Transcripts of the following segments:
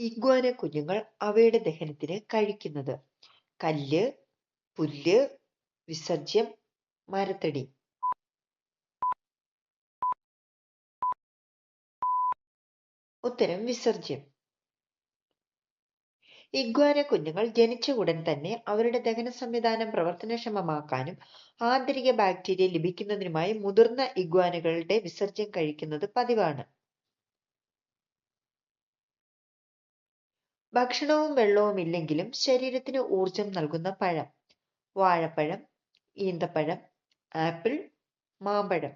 Iguana കുഞ്ഞുങ്ങൾ അവയുടെ ദഹനത്തിന് കഴിക്കുന്നത്. കല്ല് പുല്ല് വിസർജ്യം മരത്തടി. ഉത്തരം വിസർജ്യം. ഇഗ്വാന കുഞ്ഞുങ്ങൾ ജനിച്ച ഉടൻ തന്നെ അവരുടെ ദഹന സംവിധാനം പ്രവർത്തനക്ഷമമാക്കാനും ആന്തരിക ബാക്ടീരിയ ലഭിക്കുന്നതിനുമായി മുതിർന്ന ഇഗ്വാനകളുടെ വിസർജ്യം കഴിക്കുന്നത് പതിവാണ്. ഭക്ഷണവും വെള്ളവും ഇല്ലെങ്കിലും ശരീരത്തിന് ഊർജം നൽകുന്ന പഴം. വാഴപ്പഴം ഈന്തപ്പഴം ആപ്പിൾ മാമ്പഴം.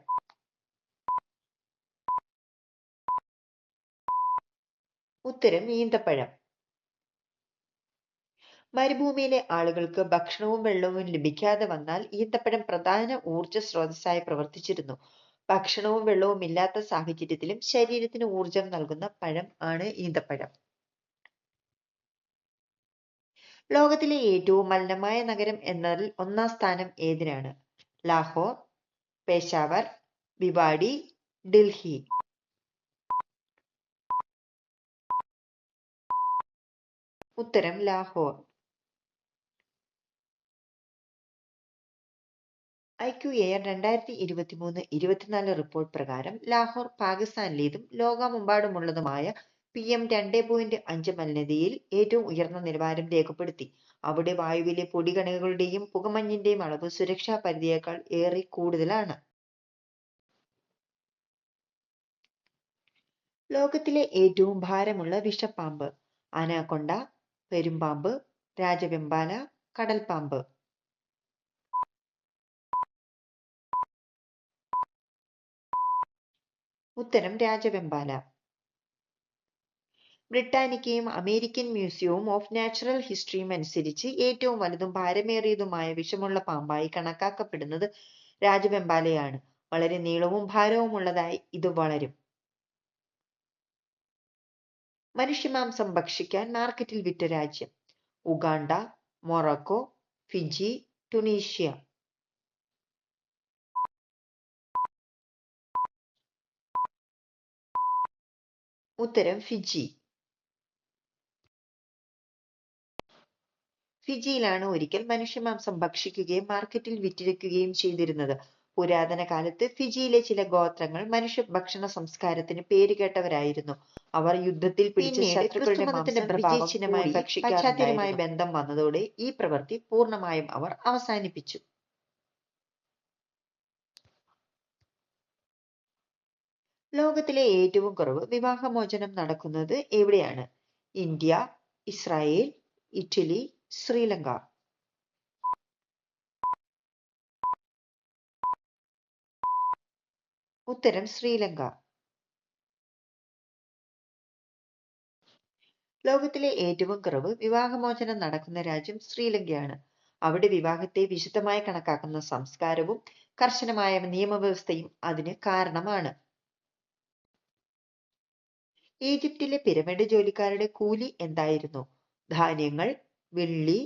ഉത്തരം ഈന്തപ്പഴം. മരുഭൂമിയിലെ ആളുകൾക്ക് ഭക്ഷണവും വെള്ളവും ലഭിക്കാതെ വന്നാൽ ഈന്തപ്പഴം പ്രധാന ഊർജ സ്രോതസ്സായി പ്രവർത്തിച്ചിരുന്നു. ഭക്ഷണവും വെള്ളവും ഇല്ലാത്ത സാഹചര്യത്തിലും ശരീരത്തിന് ഊർജം നൽകുന്ന പഴം ആണ് ഈന്തപ്പഴം. ലോകത്തിലെ ഏറ്റവും മലിനമായ നഗരം എന്നതിൽ ഒന്നാം സ്ഥാനം ഏതിനാണ്? ലാഹോർ പേശാവർ ബിവാടി ഡൽഹി. ഉത്തരം ലാഹോർ. ഐ ക്യു എയർ രണ്ടായിരത്തി ഇരുപത്തി മൂന്ന് ഇരുപത്തിനാല് റിപ്പോർട്ട് പ്രകാരം ലാഹോർ പാകിസ്ഥാനിലേതും ലോകമെമ്പാടുമുള്ളതുമായ പി എം രണ്ട് പോയിന്റ് അഞ്ച് മലിനതയിൽ ഏറ്റവും ഉയർന്ന നിലവാരം രേഖപ്പെടുത്തി. അവിടെ വായുവിലെ പൊടികണികകളുടെയും പുകമഞ്ഞിന്റെയും അളവ് സുരക്ഷാ പരിധിയേക്കാൾ ഏറെ കൂടുതലാണ്. ലോകത്തിലെ ഏറ്റവും ഭാരമുള്ള വിഷപ്പാമ്പ് അനാക്കൊണ്ട പെരുമ്പാമ്പ് രാജവെമ്പാല കടൽപ്പാമ്പ്. ഉത്തരം രാജവെമ്പാല. ബ്രിട്ടാനിക്കയും അമേരിക്കൻ മ്യൂസിയവും ഓഫ് നാച്ചുറൽ ഹിസ്റ്ററിയും അനുസരിച്ച് ഏറ്റവും വലുതും ഭാരമേറിയതുമായ വിഷമുള്ള പാമ്പായി കണക്കാക്കപ്പെടുന്നത് രാജവെമ്പാലയാണ്. വളരെ നീളവും ഭാരവുമുള്ളതായി ഇത് വളരും. മനുഷ്യമാംസം ഭക്ഷിക്കാൻ മാർക്കറ്റിൽ വിറ്റ രാജ്യം. Uganda Morocco Fiji Tunisia. ഉത്തരം ഫിജി. ഫിജിയിലാണ് ഒരിക്കൽ മനുഷ്യ മാംസം ഭക്ഷിക്കുകയും മാർക്കറ്റിൽ വിറ്റഴിക്കുകയും ചെയ്തിരുന്നത്. പുരാതന കാലത്ത് ഫിജിയിലെ ചില ഗോത്രങ്ങൾ മനുഷ്യ ഭക്ഷണ സംസ്കാരത്തിന് പേരുകേട്ടവരായിരുന്നു അവർ യുദ്ധത്തിൽ പിടിച്ച ശത്രുക്കളുടെ മാംസം ബന്ധം വന്നതോടെ ഈ പ്രവൃത്തി പൂർണമായും അവർ അവസാനിപ്പിച്ചു. ലോകത്തിലെ ഏറ്റവും കുറവ് വിവാഹമോചനം നടക്കുന്നത് എവിടെയാണ്? India Israel Italy Sri Lanka. ഉത്തരം ശ്രീലങ്ക. ലോകത്തിലെ ഏറ്റവും കുറവ് വിവാഹമോചനം നടക്കുന്ന രാജ്യം ശ്രീലങ്കയാണ്. അവിടെ വിവാഹത്തെ വിശുദ്ധമായി കണക്കാക്കുന്ന സംസ്കാരവും കർശനമായ നിയമവ്യവസ്ഥയും അതിന് കാരണമാണ്. ഈജിപ്തിലെ പിരമിഡ് ജോലിക്കാരുടെ കൂലി എന്തായിരുന്നു? ധാന്യങ്ങൾ വെള്ളി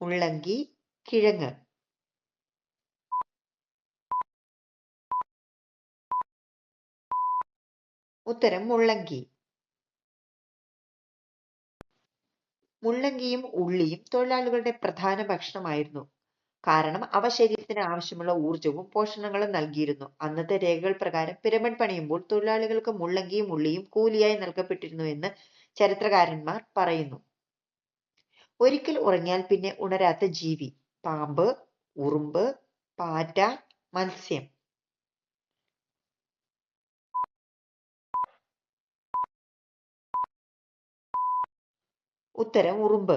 മുള്ളങ്കി കിഴങ്ങ്. ഉത്തരം മുള്ളങ്കി. മുള്ളങ്കിയും ഉള്ളിയും തൊഴിലാളികളുടെ പ്രധാന ഭക്ഷണമായിരുന്നു. കാരണം അവ ശരീരത്തിന് ആവശ്യമുള്ള ഊർജവും പോഷണങ്ങളും നൽകിയിരുന്നു. അന്നത്തെ രേഖകൾ പ്രകാരം പിരമിഡ് പണിയുമ്പോൾ തൊഴിലാളികൾക്ക് മുള്ളങ്കിയും ഉള്ളിയും കൂലിയായി നൽകപ്പെട്ടിരുന്നു എന്ന് ചരിത്രകാരന്മാർ പറയുന്നു. ഒരിക്കൽ ഉറങ്ങിയാൽ പിന്നെ ഉണരാത്ത ജീവി. പാമ്പ് ഉറുമ്പ് പാറ്റ മത്സ്യം. ഉത്തരം ഉറുമ്പ്.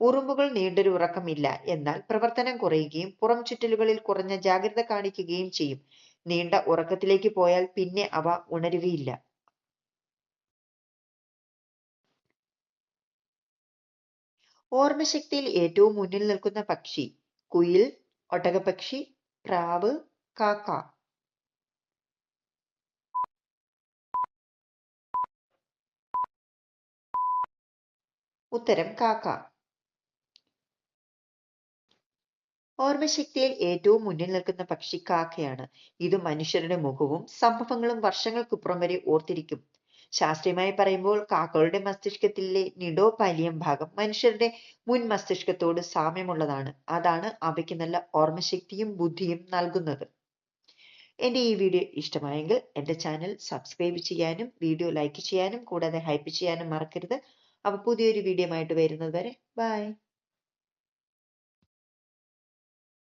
ഉറുമ്പുകൾ നീണ്ടൊരു ഉറക്കമില്ല. എന്നാൽ പ്രവർത്തനം കുറയുകയും പുറം ചുറ്റലുകളിൽ കുറഞ്ഞ ജാഗ്രത കാണിക്കുകയും ചെയ്യും. നീണ്ട ഉറക്കത്തിലേക്ക് പോയാൽ പിന്നെ അവ ഉണരുകയില്ല. ഓർമ്മശക്തിയിൽ ഏറ്റവും മുന്നിൽ നിൽക്കുന്ന പക്ഷി കുയിൽ ഒട്ടകപ്പക്ഷി പ്രാവ് കാക്ക. ഉത്തരം കാക്ക. ഓർമ്മശക്തിയിൽ ഏറ്റവും മുന്നിൽ നിൽക്കുന്ന പക്ഷി കാക്കയാണ്. ഇത് മനുഷ്യരുടെ മുഖവും സംഭവങ്ങളും വർഷങ്ങൾക്കിപ്പുറം വരെ ഓർത്തിരിക്കും. ശാസ്ത്രീയമായി പറയുമ്പോൾ കാക്കകളുടെ മസ്തിഷ്കത്തിലെ നിഡോപാലിയം ഭാഗം മനുഷ്യരുടെ മുൻ മസ്തിഷ്കത്തോട് സാമ്യമുള്ളതാണ്. അതാണ് അവയ്ക്ക് നല്ല ഓർമ്മശക്തിയും ബുദ്ധിയും നൽകുന്നത്. എന്റെ ഈ വീഡിയോ ഇഷ്ടമായെങ്കിൽ എന്റെ ചാനൽ സബ്സ്ക്രൈബ് ചെയ്യാനും വീഡിയോ ലൈക്ക് ചെയ്യാനും കൂടാതെ ഹൈപ്പ് ചെയ്യാനും മറക്കരുത്. അപ്പോൾ പുതിയൊരു വീഡിയോ ആയിട്ട് വരുന്നത് വരെ ബൈ.